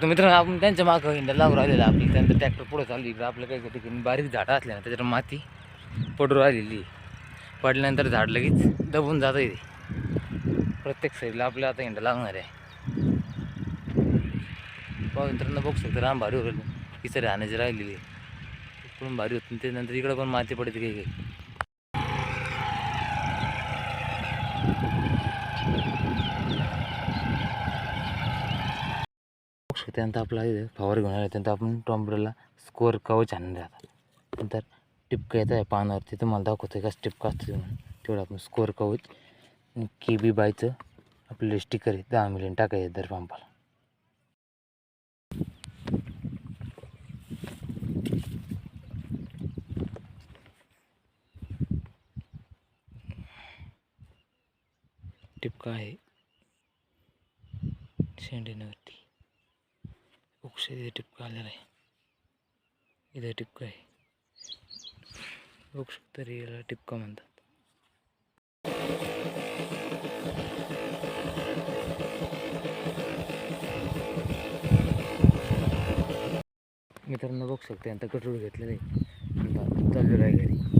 तर मित्रांनो आपण त्यांच्या मागं हिंडा लागू राहिलेला. आपली त्यानंतर ट्रॅक्टर पुढे चालू इकडं आपलं काही ठिकाणी बारीक झाडं असल्यानं त्याच्यावर माती पडू राहिलेली पडल्यानंतर झाड लगेच दबून जातं इथे प्रत्येक साईडला आपल्याला आता हिंडा लागणार आहे. मित्रांनो बघू शकतो राम भारी होईल किसरी राहण्याची राहिलेली आहे. इकडून भारी होती. त्यानंतर इकडं पण माती पडते काही काही. त्यानंतर आपला इथे फवार घेऊन आला. त्यानंतर आपण टॉम्बरेला स्कोअर कवच आणून राहतात नंतर टिपका येत आहे पानावरती. तुम्हाला दाखवतो का टिपका असतो म्हणून. तेवढं आपण स्कोअर कवच. के बी बायचं आपल्याला स्टिकर आहे. दहा मिलियन टाकायचं दर पंपाला टिपका आहे. शेंडीवरती उक्षे इथे टिपका आलेला आहे इथे टिपका आहे बघू शकता रे याला टिपका म्हणतात मित्रांनो बघू शकता आता कटोळ घेतलेलं आहे आता चाललेलं आहे घरी